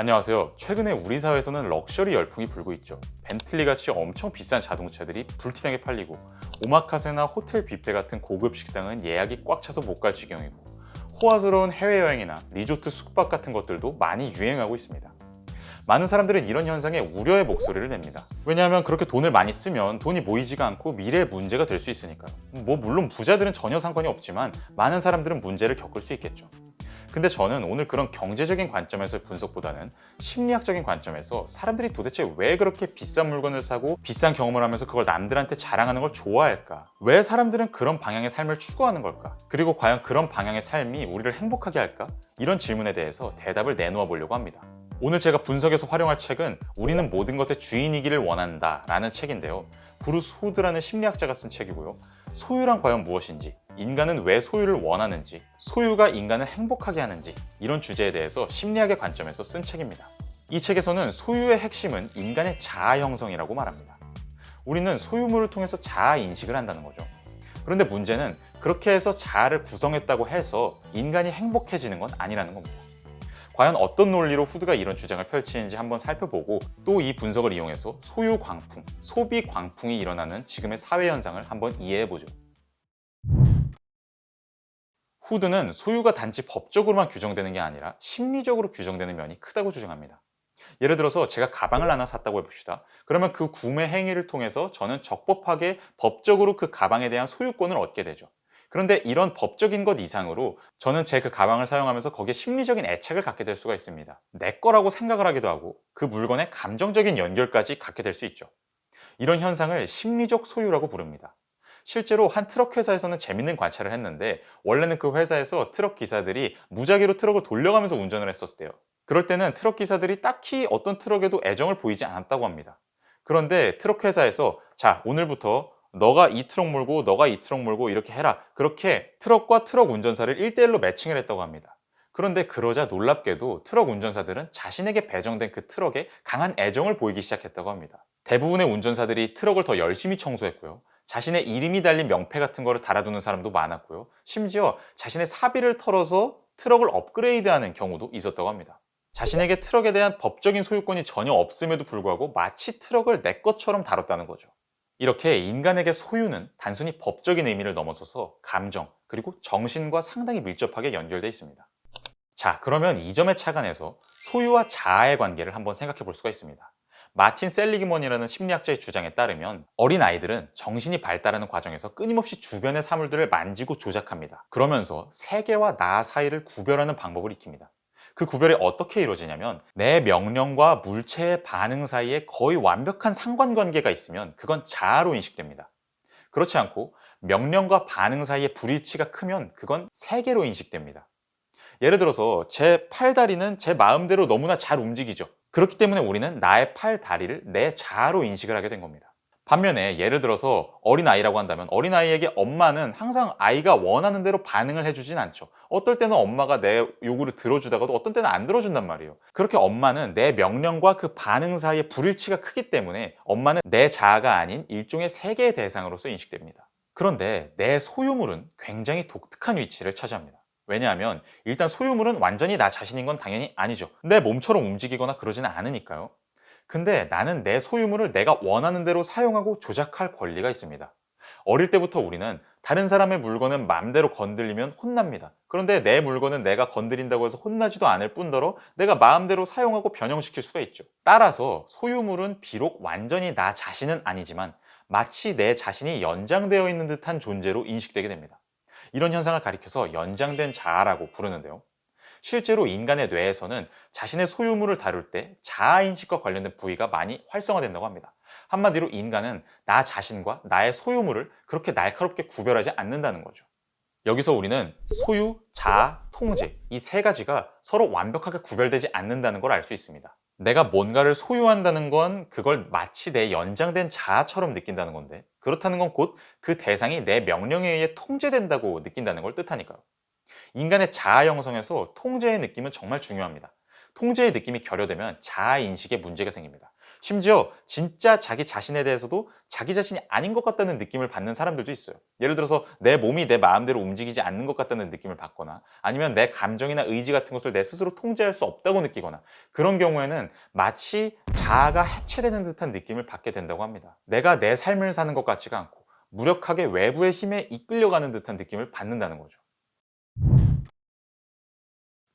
안녕하세요. 최근에 우리 사회에서는 럭셔리 열풍이 불고 있죠. 벤틀리 같이 엄청 비싼 자동차들이 불티나게 팔리고 오마카세나 호텔 뷔페 같은 고급 식당은 예약이 꽉 차서 못 갈 지경이고 호화스러운 해외여행이나 리조트 숙박 같은 것들도 많이 유행하고 있습니다. 많은 사람들은 이런 현상에 우려의 목소리를 냅니다. 왜냐하면 그렇게 돈을 많이 쓰면 돈이 모이지가 않고 미래의 문제가 될 수 있으니까요. 뭐 물론 부자들은 전혀 상관이 없지만 많은 사람들은 문제를 겪을 수 있겠죠. 근데 저는 오늘 그런 경제적인 관점에서의 분석보다는 심리학적인 관점에서 사람들이 도대체 왜 그렇게 비싼 물건을 사고 비싼 경험을 하면서 그걸 남들한테 자랑하는 걸 좋아할까? 왜 사람들은 그런 방향의 삶을 추구하는 걸까? 그리고 과연 그런 방향의 삶이 우리를 행복하게 할까? 이런 질문에 대해서 대답을 내놓아 보려고 합니다. 오늘 제가 분석에서 활용할 책은 우리는 모든 것의 주인이기를 원한다 라는 책인데요. 브루스 후드라는 심리학자가 쓴 책이고요. 소유란 과연 무엇인지, 인간은 왜 소유를 원하는지, 소유가 인간을 행복하게 하는지 이런 주제에 대해서 심리학의 관점에서 쓴 책입니다. 이 책에서는 소유의 핵심은 인간의 자아 형성이라고 말합니다. 우리는 소유물을 통해서 자아 인식을 한다는 거죠. 그런데 문제는 그렇게 해서 자아를 구성했다고 해서 인간이 행복해지는 건 아니라는 겁니다. 과연 어떤 논리로 후드가 이런 주장을 펼치는지 한번 살펴보고 또 이 분석을 이용해서 소유 광풍, 소비 광풍이 일어나는 지금의 사회 현상을 한번 이해해 보죠. 후드는 소유가 단지 법적으로만 규정되는 게 아니라 심리적으로 규정되는 면이 크다고 주장합니다. 예를 들어서 제가 가방을 하나 샀다고 해봅시다. 그러면 그 구매 행위를 통해서 저는 적법하게 법적으로 그 가방에 대한 소유권을 얻게 되죠. 그런데 이런 법적인 것 이상으로 저는 제 그 가방을 사용하면서 거기에 심리적인 애착을 갖게 될 수가 있습니다. 내 거라고 생각을 하기도 하고 그 물건에 감정적인 연결까지 갖게 될 수 있죠. 이런 현상을 심리적 소유라고 부릅니다. 실제로 한 트럭 회사에서는 재밌는 관찰을 했는데 원래는 그 회사에서 트럭 기사들이 무작위로 트럭을 돌려가면서 운전을 했었대요. 그럴 때는 트럭 기사들이 딱히 어떤 트럭에도 애정을 보이지 않았다고 합니다. 그런데 트럭 회사에서 자 오늘부터 너가 이 트럭 몰고 너가 이 트럭 몰고 이렇게 해라. 그렇게 트럭과 트럭 운전사를 1대1로 매칭을 했다고 합니다. 그런데 그러자 놀랍게도 트럭 운전사들은 자신에게 배정된 그 트럭에 강한 애정을 보이기 시작했다고 합니다. 대부분의 운전사들이 트럭을 더 열심히 청소했고요. 자신의 이름이 달린 명패 같은 거를 달아두는 사람도 많았고요. 심지어 자신의 사비를 털어서 트럭을 업그레이드하는 경우도 있었다고 합니다. 자신에게 트럭에 대한 법적인 소유권이 전혀 없음에도 불구하고 마치 트럭을 내 것처럼 다뤘다는 거죠. 이렇게 인간에게 소유는 단순히 법적인 의미를 넘어서서 감정, 그리고 정신과 상당히 밀접하게 연결되어 있습니다. 자, 그러면 이 점에 착안해서 소유와 자아의 관계를 한번 생각해 볼 수가 있습니다. 마틴 셀리기먼이라는 심리학자의 주장에 따르면 어린 아이들은 정신이 발달하는 과정에서 끊임없이 주변의 사물들을 만지고 조작합니다. 그러면서 세계와 나 사이를 구별하는 방법을 익힙니다. 그 구별이 어떻게 이루어지냐면 내 명령과 물체의 반응 사이에 거의 완벽한 상관관계가 있으면 그건 자아로 인식됩니다. 그렇지 않고 명령과 반응 사이의 불일치가 크면 그건 세계로 인식됩니다. 예를 들어서 제 팔다리는 제 마음대로 너무나 잘 움직이죠. 그렇기 때문에 우리는 나의 팔 다리를 내 자아로 인식을 하게 된 겁니다. 반면에 예를 들어서 어린아이라고 한다면 어린아이에게 엄마는 항상 아이가 원하는 대로 반응을 해주진 않죠. 어떨 때는 엄마가 내 요구를 들어주다가도 어떤 때는 안 들어준단 말이에요. 그렇게 엄마는 내 명령과 그 반응 사이의 불일치가 크기 때문에 엄마는 내 자아가 아닌 일종의 세계의 대상으로서 인식됩니다. 그런데 내 소유물은 굉장히 독특한 위치를 차지합니다. 왜냐하면 일단 소유물은 완전히 나 자신인 건 당연히 아니죠. 내 몸처럼 움직이거나 그러지는 않으니까요. 근데 나는 내 소유물을 내가 원하는 대로 사용하고 조작할 권리가 있습니다. 어릴 때부터 우리는 다른 사람의 물건은 마음대로 건들리면 혼납니다. 그런데 내 물건은 내가 건드린다고 해서 혼나지도 않을 뿐더러 내가 마음대로 사용하고 변형시킬 수가 있죠. 따라서 소유물은 비록 완전히 나 자신은 아니지만 마치 내 자신이 연장되어 있는 듯한 존재로 인식되게 됩니다. 이런 현상을 가리켜서 연장된 자아라고 부르는데요. 실제로 인간의 뇌에서는 자신의 소유물을 다룰 때 자아인식과 관련된 부위가 많이 활성화된다고 합니다. 한마디로 인간은 나 자신과 나의 소유물을 그렇게 날카롭게 구별하지 않는다는 거죠. 여기서 우리는 소유, 자아, 통제 이 세 가지가 서로 완벽하게 구별되지 않는다는 걸 알 수 있습니다. 내가 뭔가를 소유한다는 건 그걸 마치 내 연장된 자아처럼 느낀다는 건데 그렇다는 건 곧 그 대상이 내 명령에 의해 통제된다고 느낀다는 걸 뜻하니까요. 인간의 자아 형성에서 통제의 느낌은 정말 중요합니다. 통제의 느낌이 결여되면 자아 인식에 문제가 생깁니다. 심지어 진짜 자기 자신에 대해서도 자기 자신이 아닌 것 같다는 느낌을 받는 사람들도 있어요. 예를 들어서 내 몸이 내 마음대로 움직이지 않는 것 같다는 느낌을 받거나 아니면 내 감정이나 의지 같은 것을 내 스스로 통제할 수 없다고 느끼거나 그런 경우에는 마치 자아가 해체되는 듯한 느낌을 받게 된다고 합니다. 내가 내 삶을 사는 것 같지가 않고 무력하게 외부의 힘에 이끌려가는 듯한 느낌을 받는다는 거죠.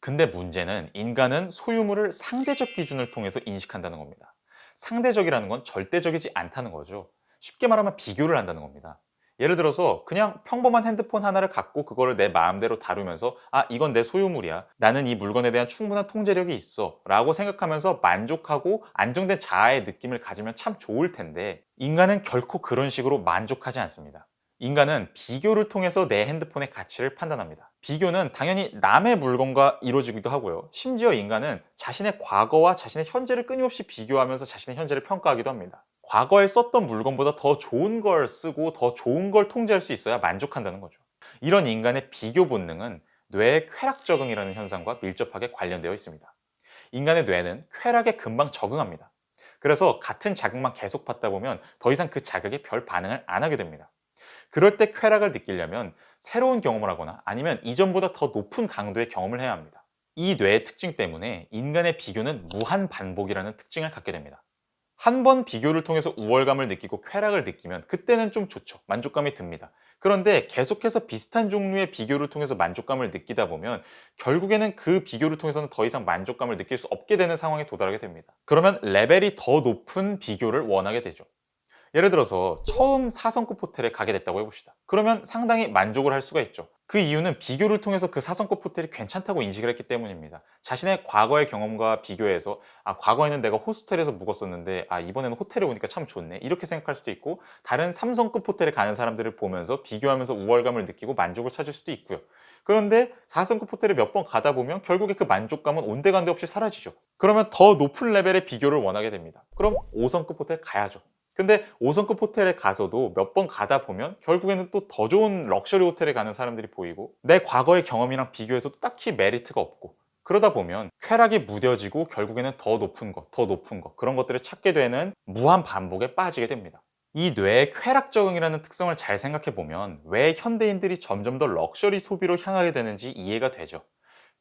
근데 문제는 인간은 소유물을 상대적 기준을 통해서 인식한다는 겁니다. 상대적이라는 건 절대적이지 않다는 거죠. 쉽게 말하면 비교를 한다는 겁니다. 예를 들어서 그냥 평범한 핸드폰 하나를 갖고 그거를 내 마음대로 다루면서 아 이건 내 소유물이야 나는 이 물건에 대한 충분한 통제력이 있어 라고 생각하면서 만족하고 안정된 자아의 느낌을 가지면 참 좋을 텐데 인간은 결코 그런 식으로 만족하지 않습니다 인간은 비교를 통해서 내 핸드폰의 가치를 판단합니다. 비교는 당연히 남의 물건과 이루어지기도 하고요. 심지어 인간은 자신의 과거와 자신의 현재를 끊임없이 비교하면서 자신의 현재를 평가하기도 합니다. 과거에 썼던 물건보다 더 좋은 걸 쓰고 더 좋은 걸 통제할 수 있어야 만족한다는 거죠. 이런 인간의 비교 본능은 뇌의 쾌락 적응이라는 현상과 밀접하게 관련되어 있습니다. 인간의 뇌는 쾌락에 금방 적응합니다. 그래서 같은 자극만 계속 받다 보면 더 이상 그 자극에 별 반응을 안 하게 됩니다. 그럴 때 쾌락을 느끼려면 새로운 경험을 하거나 아니면 이전보다 더 높은 강도의 경험을 해야 합니다. 이 뇌의 특징 때문에 인간의 비교는 무한 반복이라는 특징을 갖게 됩니다. 한 번 비교를 통해서 우월감을 느끼고 쾌락을 느끼면 그때는 좀 좋죠. 만족감이 듭니다. 그런데 계속해서 비슷한 종류의 비교를 통해서 만족감을 느끼다 보면 결국에는 그 비교를 통해서는 더 이상 만족감을 느낄 수 없게 되는 상황에 도달하게 됩니다. 그러면 레벨이 더 높은 비교를 원하게 되죠. 예를 들어서 처음 4성급 호텔에 가게 됐다고 해봅시다. 그러면 상당히 만족을 할 수가 있죠. 그 이유는 비교를 통해서 그 4성급 호텔이 괜찮다고 인식을 했기 때문입니다. 자신의 과거의 경험과 비교해서 아 과거에는 내가 호스텔에서 묵었었는데 아 이번에는 호텔에 오니까 참 좋네 이렇게 생각할 수도 있고 다른 3성급 호텔에 가는 사람들을 보면서 비교하면서 우월감을 느끼고 만족을 찾을 수도 있고요. 그런데 4성급 호텔에 몇번 가다 보면 결국에 그 만족감은 온데간데 없이 사라지죠. 그러면 더 높은 레벨의 비교를 원하게 됩니다. 그럼 5성급 호텔 가야죠. 근데 5성급 호텔에 가서도 몇 번 가다 보면 결국에는 또 더 좋은 럭셔리 호텔에 가는 사람들이 보이고 내 과거의 경험이랑 비교해서 딱히 메리트가 없고 그러다 보면 쾌락이 무뎌지고 결국에는 더 높은 것, 더 높은 것 그런 것들을 찾게 되는 무한 반복에 빠지게 됩니다. 이 뇌의 쾌락 적응이라는 특성을 잘 생각해 보면 왜 현대인들이 점점 더 럭셔리 소비로 향하게 되는지 이해가 되죠.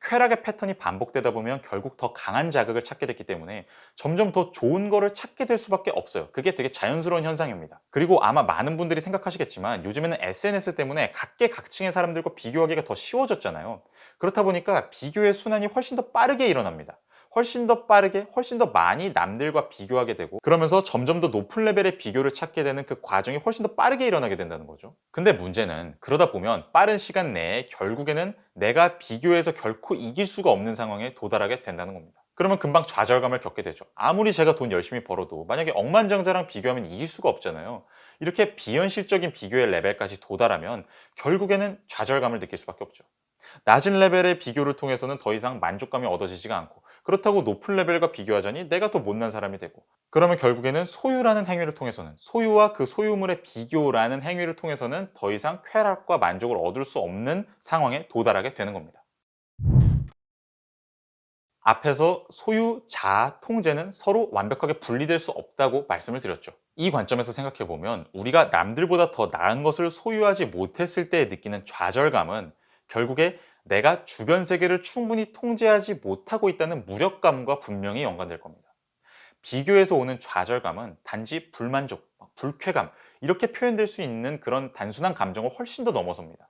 쾌락의 패턴이 반복되다 보면 결국 더 강한 자극을 찾게 됐기 때문에 점점 더 좋은 거를 찾게 될 수밖에 없어요. 그게 되게 자연스러운 현상입니다. 그리고 아마 많은 분들이 생각하시겠지만 요즘에는 SNS 때문에 각계각층의 사람들과 비교하기가 더 쉬워졌잖아요. 그렇다 보니까 비교의 순환이 훨씬 더 빠르게 일어납니다. 훨씬 더 빠르게 훨씬 더 많이 남들과 비교하게 되고 그러면서 점점 더 높은 레벨의 비교를 찾게 되는 그 과정이 훨씬 더 빠르게 일어나게 된다는 거죠. 근데 문제는 그러다 보면 빠른 시간 내에 결국에는 내가 비교해서 결코 이길 수가 없는 상황에 도달하게 된다는 겁니다. 그러면 금방 좌절감을 겪게 되죠. 아무리 제가 돈 열심히 벌어도 만약에 억만장자랑 비교하면 이길 수가 없잖아요. 이렇게 비현실적인 비교의 레벨까지 도달하면 결국에는 좌절감을 느낄 수밖에 없죠. 낮은 레벨의 비교를 통해서는 더 이상 만족감이 얻어지지가 않고 그렇다고 높은 레벨과 비교하자니 내가 더 못난 사람이 되고 그러면 결국에는 소유라는 행위를 통해서는 소유와 그 소유물의 비교라는 행위를 통해서는 더 이상 쾌락과 만족을 얻을 수 없는 상황에 도달하게 되는 겁니다. 앞에서 소유, 자아, 통제는 서로 완벽하게 분리될 수 없다고 말씀을 드렸죠. 이 관점에서 생각해 보면 우리가 남들보다 더 나은 것을 소유하지 못했을 때 느끼는 좌절감은 결국에 내가 주변 세계를 충분히 통제하지 못하고 있다는 무력감과 분명히 연관될 겁니다. 비교에서 오는 좌절감은 단지 불만족, 불쾌감 이렇게 표현될 수 있는 그런 단순한 감정을 훨씬 더 넘어섭니다.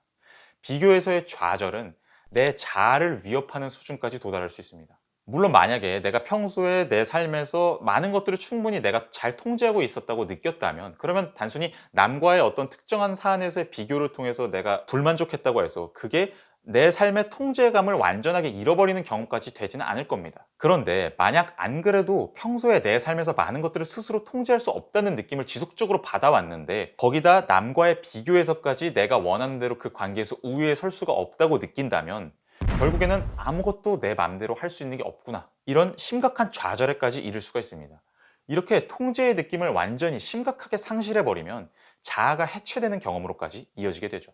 비교에서의 좌절은 내 자아를 위협하는 수준까지 도달할 수 있습니다. 물론 만약에 내가 평소에 내 삶에서 많은 것들을 충분히 내가 잘 통제하고 있었다고 느꼈다면 그러면 단순히 남과의 어떤 특정한 사안에서의 비교를 통해서 내가 불만족했다고 해서 그게 내 삶의 통제감을 완전하게 잃어버리는 경우까지 되지는 않을 겁니다. 그런데 만약 안 그래도 평소에 내 삶에서 많은 것들을 스스로 통제할 수 없다는 느낌을 지속적으로 받아왔는데 거기다 남과의 비교에서까지 내가 원하는 대로 그 관계에서 우위에 설 수가 없다고 느낀다면 결국에는 아무것도 내 마음대로 할 수 있는 게 없구나 이런 심각한 좌절에까지 이를 수가 있습니다. 이렇게 통제의 느낌을 완전히 심각하게 상실해버리면 자아가 해체되는 경험으로까지 이어지게 되죠.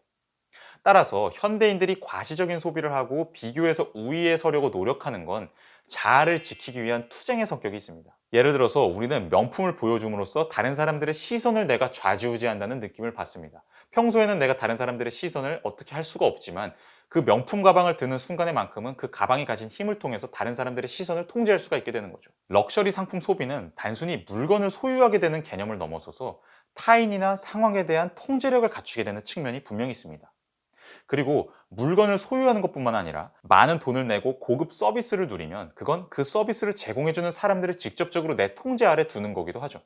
따라서 현대인들이 과시적인 소비를 하고 비교해서 우위에 서려고 노력하는 건 자아를 지키기 위한 투쟁의 성격이 있습니다. 예를 들어서 우리는 명품을 보여줌으로써 다른 사람들의 시선을 내가 좌지우지한다는 느낌을 받습니다. 평소에는 내가 다른 사람들의 시선을 어떻게 할 수가 없지만 그 명품 가방을 드는 순간에만큼은 그 가방이 가진 힘을 통해서 다른 사람들의 시선을 통제할 수가 있게 되는 거죠. 럭셔리 상품 소비는 단순히 물건을 소유하게 되는 개념을 넘어서서 타인이나 상황에 대한 통제력을 갖추게 되는 측면이 분명히 있습니다. 그리고 물건을 소유하는 것뿐만 아니라 많은 돈을 내고 고급 서비스를 누리면 그건 그 서비스를 제공해주는 사람들을 직접적으로 내 통제 아래 두는 거기도 하죠.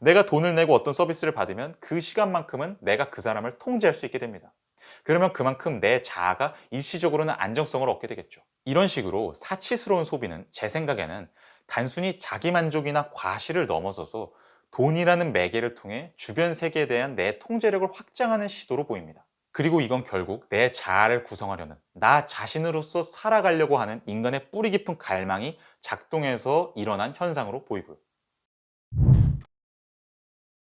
내가 돈을 내고 어떤 서비스를 받으면 그 시간만큼은 내가 그 사람을 통제할 수 있게 됩니다. 그러면 그만큼 내 자아가 일시적으로는 안정성을 얻게 되겠죠. 이런 식으로 사치스러운 소비는 제 생각에는 단순히 자기 만족이나 과시를 넘어서서 돈이라는 매개를 통해 주변 세계에 대한 내 통제력을 확장하는 시도로 보입니다. 그리고 이건 결국 내 자아를 구성하려는 나 자신으로서 살아가려고 하는 인간의 뿌리 깊은 갈망이 작동해서 일어난 현상으로 보이고요.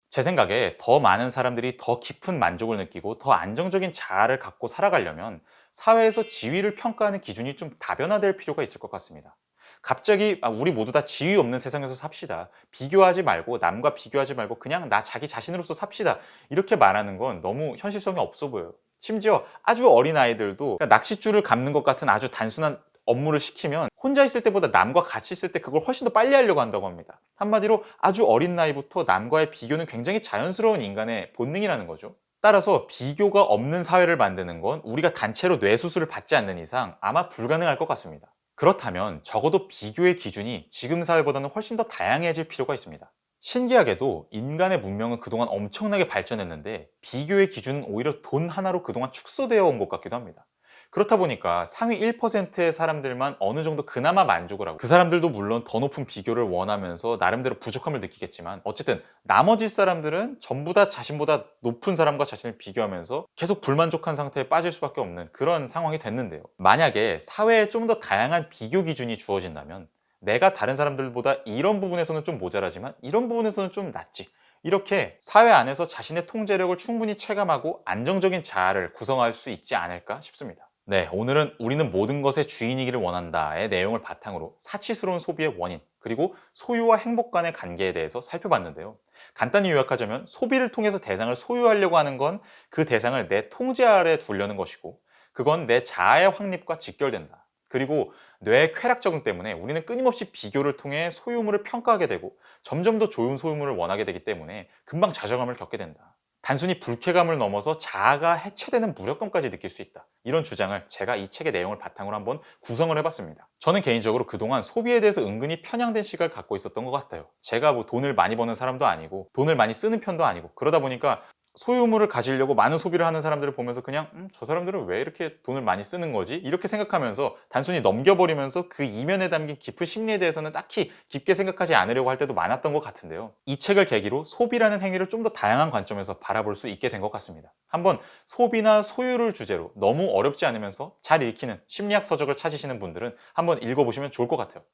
제 생각에 더 많은 사람들이 더 깊은 만족을 느끼고 더 안정적인 자아를 갖고 살아가려면 사회에서 지위를 평가하는 기준이 좀 다변화될 필요가 있을 것 같습니다. 갑자기 아, 우리 모두 다 지위 없는 세상에서 삽시다. 비교하지 말고 남과 비교하지 말고 그냥 나 자기 자신으로서 삽시다. 이렇게 말하는 건 너무 현실성이 없어 보여요. 심지어 아주 어린 아이들도 그러니까 낚싯줄을 감는 것 같은 아주 단순한 업무를 시키면 혼자 있을 때보다 남과 같이 있을 때 그걸 훨씬 더 빨리 하려고 한다고 합니다. 한마디로 아주 어린 나이부터 남과의 비교는 굉장히 자연스러운 인간의 본능이라는 거죠. 따라서 비교가 없는 사회를 만드는 건 우리가 단체로 뇌수술을 받지 않는 이상 아마 불가능할 것 같습니다. 그렇다면 적어도 비교의 기준이 지금 사회보다는 훨씬 더 다양해질 필요가 있습니다. 신기하게도 인간의 문명은 그동안 엄청나게 발전했는데 비교의 기준은 오히려 돈 하나로 그동안 축소되어 온 것 같기도 합니다. 그렇다 보니까 상위 1%의 사람들만 어느 정도 그나마 만족을 하고 그 사람들도 물론 더 높은 비교를 원하면서 나름대로 부족함을 느끼겠지만 어쨌든 나머지 사람들은 전부 다 자신보다 높은 사람과 자신을 비교하면서 계속 불만족한 상태에 빠질 수밖에 없는 그런 상황이 됐는데요. 만약에 사회에 좀 더 다양한 비교 기준이 주어진다면 내가 다른 사람들보다 이런 부분에서는 좀 모자라지만 이런 부분에서는 좀 낫지. 이렇게 사회 안에서 자신의 통제력을 충분히 체감하고 안정적인 자아를 구성할 수 있지 않을까 싶습니다. 네, 오늘은 우리는 모든 것의 주인이기를 원한다의 내용을 바탕으로 사치스러운 소비의 원인, 그리고 소유와 행복 간의 관계에 대해서 살펴봤는데요. 간단히 요약하자면 소비를 통해서 대상을 소유하려고 하는 건 그 대상을 내 통제 아래 두려는 것이고 그건 내 자아의 확립과 직결된다. 그리고 뇌의 쾌락 적응 때문에 우리는 끊임없이 비교를 통해 소유물을 평가하게 되고 점점 더 좋은 소유물을 원하게 되기 때문에 금방 좌절감을 겪게 된다. 단순히 불쾌감을 넘어서 자아가 해체되는 무력감까지 느낄 수 있다. 이런 주장을 제가 이 책의 내용을 바탕으로 한번 구성을 해봤습니다. 저는 개인적으로 그동안 소비에 대해서 은근히 편향된 시각을 갖고 있었던 것 같아요. 제가 뭐 돈을 많이 버는 사람도 아니고 돈을 많이 쓰는 편도 아니고 그러다 보니까 소유물을 가지려고 많은 소비를 하는 사람들을 보면서 그냥 음, 저 사람들은 왜 이렇게 돈을 많이 쓰는 거지? 이렇게 생각하면서 단순히 넘겨버리면서 그 이면에 담긴 깊은 심리에 대해서는 딱히 깊게 생각하지 않으려고 할 때도 많았던 것 같은데요. 이 책을 계기로 소비라는 행위를 좀 더 다양한 관점에서 바라볼 수 있게 된 것 같습니다. 한번 소비나 소유를 주제로 너무 어렵지 않으면서 잘 읽히는 심리학 서적을 찾으시는 분들은 한번 읽어보시면 좋을 것 같아요.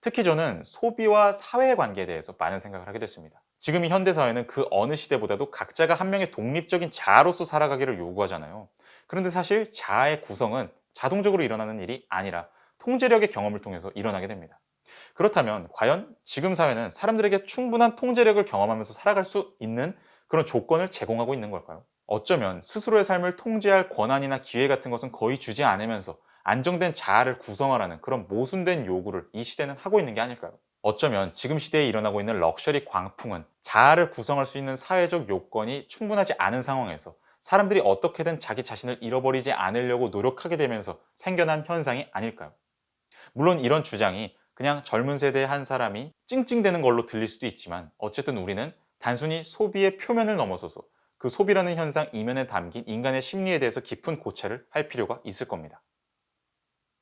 특히 저는 소비와 사회 관계에 대해서 많은 생각을 하게 됐습니다. 지금 이 현대사회는 그 어느 시대보다도 각자가 한 명의 독립적인 자아로서 살아가기를 요구하잖아요. 그런데 사실 자아의 구성은 자동적으로 일어나는 일이 아니라 통제력의 경험을 통해서 일어나게 됩니다. 그렇다면 과연 지금 사회는 사람들에게 충분한 통제력을 경험하면서 살아갈 수 있는 그런 조건을 제공하고 있는 걸까요? 어쩌면 스스로의 삶을 통제할 권한이나 기회 같은 것은 거의 주지 않으면서 안정된 자아를 구성하라는 그런 모순된 요구를 이 시대는 하고 있는 게 아닐까요? 어쩌면 지금 시대에 일어나고 있는 럭셔리 광풍은 자아를 구성할 수 있는 사회적 요건이 충분하지 않은 상황에서 사람들이 어떻게든 자기 자신을 잃어버리지 않으려고 노력하게 되면서 생겨난 현상이 아닐까요? 물론 이런 주장이 그냥 젊은 세대의 한 사람이 찡찡대는 걸로 들릴 수도 있지만 어쨌든 우리는 단순히 소비의 표면을 넘어서서 그 소비라는 현상 이면에 담긴 인간의 심리에 대해서 깊은 고찰을 할 필요가 있을 겁니다.